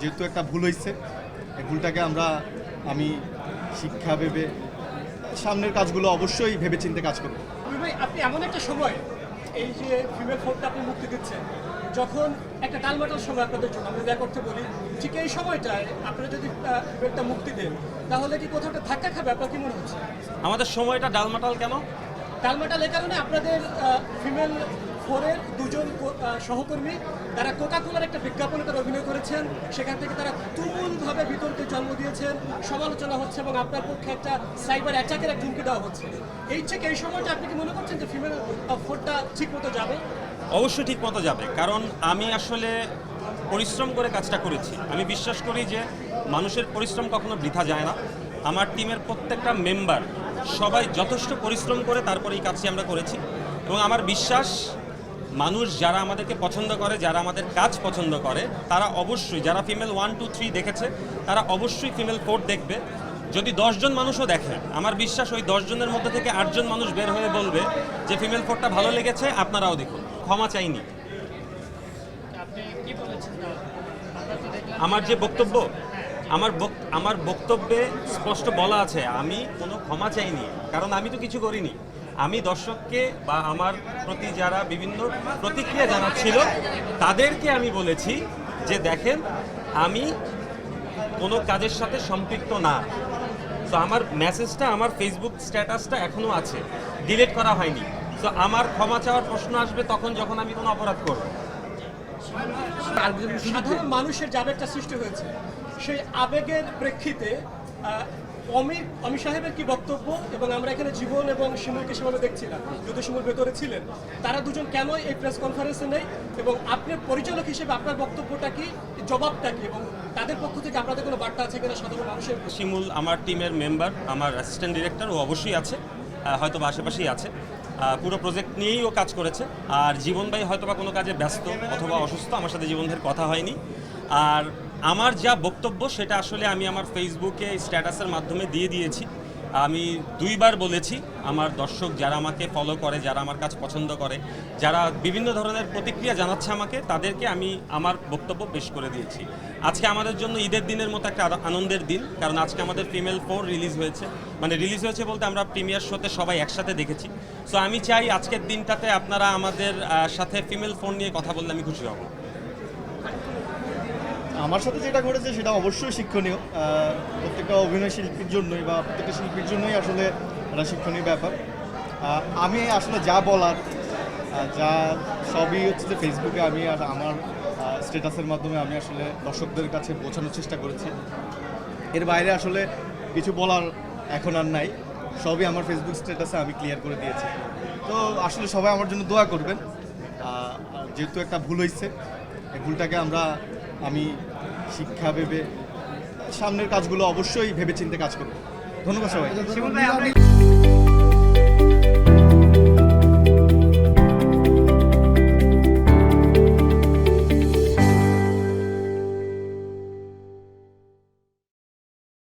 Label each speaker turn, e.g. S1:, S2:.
S1: যেহেতু একটা ভুল হয়েছে এই ভুলটাকে আমরা আমি শিক্ষা ভেবে সামনের কাজগুলো অবশ্যই ভেবে চিন্তে কাজ করব।
S2: আমি ভাই আপনি এমন একটা সময় এই যে ফিমেল ফোনটা আপনি মুক্তি দিচ্ছেন যখন একটা টালমাটাল সময় আপনাদের জন্য আমরা যা করতে বলি ঠিক এই সময়টায় আপনারা যদি ফিমেলটা মুক্তি দেন তাহলে কি কোথাও একটা ধাক্কা খাবে? আপনার কি মনে হচ্ছে?
S3: আমাদের সময়টা ডালমাটাল কেন?
S2: টালমাটাল এই কারণে আপনাদের ফিমেল ফোরের দুজন সহকর্মী, তারা কোকা কোলার একটা বিজ্ঞাপনে তারা অভিনয় করেছেন। সেখান থেকে তারা তুমুলভাবে বিতর্কে জন্ম দিয়েছেন। সমালোচনা হচ্ছে এবং আপনার পক্ষে একটা সাইবার অ্যাটাকের এক হুমকি দেওয়া হচ্ছে। এই থেকে এই সময়টা আপনি কি মনে করছেন যে ফিমেল ফোরটা ঠিক মতো যাবে?
S3: অবশ্যই ঠিক মতো যাবে। কারণ আমি আসলে পরিশ্রম করে কাজটা করেছি। আমি বিশ্বাস করি যে মানুষের পরিশ্রম কখনো বৃথা যায় না। আমার টিমের প্রত্যেকটা মেম্বার সবাই যথেষ্ট পরিশ্রম করে তারপরে এই কাজটি আমরা করেছি। এবং আমার বিশ্বাস মানুষ যারা আমাদেরকে পছন্দ করে যারা আমাদের কাজ পছন্দ করে তারা অবশ্যই যারা ফিমেল ওয়ান টু থ্রি দেখেছে তারা অবশ্যই ফিমেল ফোর দেখবে। যদি দশজন মানুষও দেখে আমার বিশ্বাস ওই দশজনের মধ্যে থেকে আটজন মানুষ বের হয়ে বলবে যে ফিমেল ফোরটা ভালো লেগেছে আপনারাও দেখুন ক্ষমা চাইনি। আমার যে বক্তব্য আমার আমার বক্তব্যে স্পষ্ট বলা আছে আমি কোনো ক্ষমা চাইনি কারণ আমি তো কিছু করিনি। আমি দর্শককে বা আমার প্রতি যারা বিভিন্ন প্রতিক্রিয়া জানাচ্ছিল, তাদেরকে আমি বলেছি যে দেখেন, আমি কোনো কাজের সাথে সম্পৃক্ত না। তো আমার মেসেজটা আমার ফেসবুক স্ট্যাটাসটা এখনও আছে। ডিলিট করা হয়নি। তো আমার ক্ষমা চাওয়ার প্রশ্ন আসবে তখন যখন আমি কোনো অপরাধ করব।
S2: সাধারণ মানুষের যে সৃষ্টি হয়েছে, সেই আবেগের প্রেক্ষিতে অমির অমির সাহেবের কি বক্তব্য এবং আমরা এখানে জীবন এবং শিমুলকে সেভাবে দেখছিলাম যদি শিমুল ভেতরে ছিলেন। তারা দুজন কেন এই প্রেস কনফারেন্সে নেই এবং আপনি পরিচালক হিসেবে আপনার বক্তব্যটা কি, জবাবটা কি এবং তাদের পক্ষ থেকে আপনাদের কোনো বার্তা আছে কিনা সাধারণ মানুষের
S3: শিমুল আমার টিমের মেম্বার আমার অ্যাসিস্ট্যান্ট ডিরেক্টর ও অবশ্যই আছে হয়তো আশেপাশেই আছে। পুরো প্রজেক্ট নিয়েই ও কাজ করেছে। আর জীবন ভাই হয়তো বা কোনো কাজে ব্যস্ত অথবা অসুস্থ, আমার সাথে জীবন কথা হয়নি। আর আমার যা বক্তব্য সেটা আসলে আমি আমার ফেসবুকে স্ট্যাটাসের মাধ্যমে দিয়ে দিয়েছি। আমি দুইবার বলেছি, আমার দর্শক যারা আমাকে ফলো করে, যারা আমার কাজ পছন্দ করে, যারা বিভিন্ন ধরনের প্রতিক্রিয়া জানাচ্ছে আমাকে, তাদেরকে আমি আমার বক্তব্য পেশ করে দিয়েছি। আজকে আমাদের জন্য ঈদের দিনের মতো একটা আনন্দের দিন, কারণ আজকে আমাদের ফিমেল ফোর রিলিজ হয়েছে। মানে রিলিজ হয়েছে বলতে আমরা প্রিমিয়ার শোতে সবাই একসাথে দেখেছি। সো আমি চাই আজকের দিনটাতে আপনারা আমাদের সাথে ফিমেল ফোন নিয়ে কথা বললে আমি খুশি হব।
S1: আমার সাথে যেটা ঘটেছে সেটা অবশ্যই শিক্ষণীয়। প্রত্যেকটা অভিনয় শিল্পীর জন্যই বা প্রত্যেকটা শিল্পীর জন্যই আসলে একটা শিক্ষণীয় ব্যাপার। আমি আসলে যা বলার যা সবই হচ্ছে যে ফেসবুকে আমি আর আমার স্ট্যাটাসের মাধ্যমে আমি আসলে দর্শকদের কাছে পৌঁছানোর চেষ্টা করেছি। এর বাইরে আসলে কিছু বলার এখন আর নাই। সবই আমার ফেসবুক স্ট্যাটাসে আমি ক্লিয়ার করে দিয়েছি। তো আসলে সবাই আমার জন্য দোয়া করবেন। যেহেতু একটা ভুল হয়েছে এই ভুলটাকে আমরা আমি শিক্ষা ভেবে সামনের কাজগুলো অবশ্যই ভেবেচিন্তে কাজ করব। ধন্যবাদ সবাই